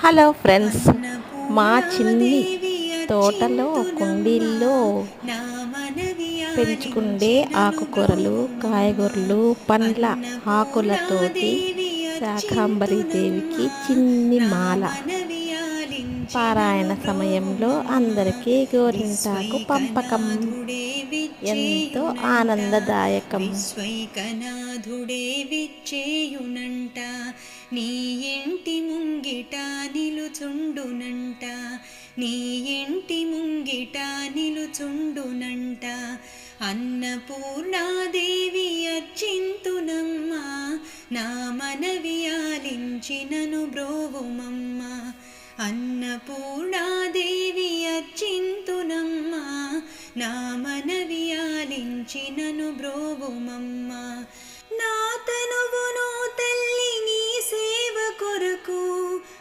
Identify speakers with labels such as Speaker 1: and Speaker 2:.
Speaker 1: Hello friends మా చిన్ని తోటలో కుండీల్లో పెంచుకుండే ఆకుకూరలు కాయగూరలు పండ్ల ఆకులతోటి శాకాంబరి దేవికి చిన్ని మాల. పారాయణ సమయంలో అందరికీ గోరింటాకు పంపకం. ఎంతో ఆనందదాయకం.
Speaker 2: నీ ఇంటి ముంగిట నిలుచుండునంట. నీ ఇంటి ముంగిట నిలుచుండునంట. అన్నపూర్ణాదేవి అచ్చింతునమ్మా. నా మనవి ఆలించినను బ్రోవుమమ్మ. అన్నపూర్ణాదేవి అచ్చింతునమ్మా. నా మనవి ఆలించినను బ్రోవుమమ్మ.